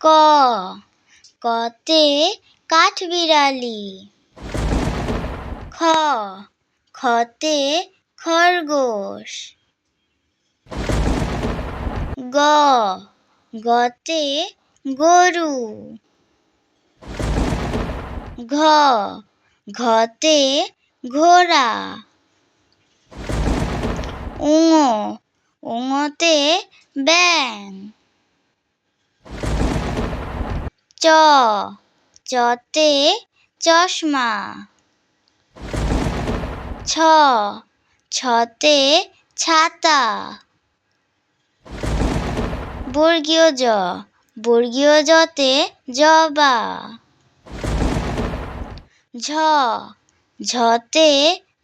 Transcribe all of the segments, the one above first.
ক। কতে কাঠবিড়ালি খ। খতে খরগোশ। গ। গতে গরু। ঘ। ঘতে ঘোড়া। উঙ উঙতে ব্যাং চ চতে চশমা। ছ ছতে ছাতা। বর্গীয় জ, বর্গীয় জতে জবা। ঝ ঝতে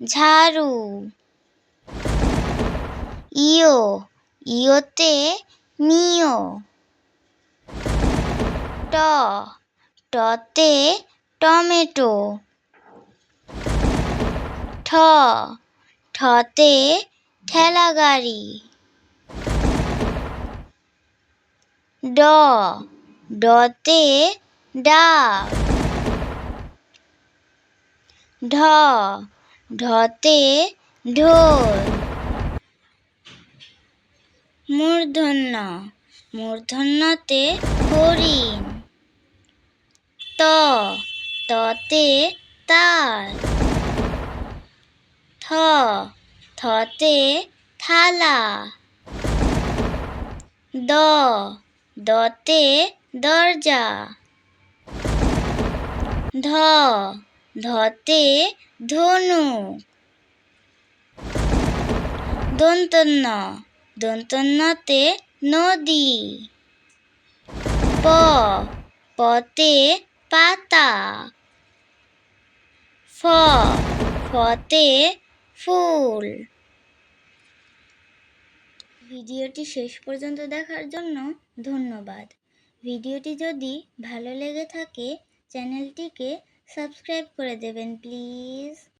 ঝাড়ু। ইয় ইয়তে মিয় ট টতে টমেটো। ঠ। ঠতে ঠেলা গাড়ি ড। ডতে ডাব। ঢ। ঢতে ঢোল। মূর্ধন্য। মূর্ধন্যতে হরিণ। ত, ততে তাল থ, থতে থালা। দ, দতে দরজা। ধ, ধতে ধনুক দন্তন্য দন্তন্যতে নদী। প, পতে পাতা। ফ, ফতে ফুল। ভিডিওটি শেষ পর্যন্ত দেখার জন্য ধন্যবাদ। ভিডিওটি যদি ভালো লেগে থাকে, চ্যানেলটিকে সাবস্ক্রাইব করে দেবেন, প্লিজ।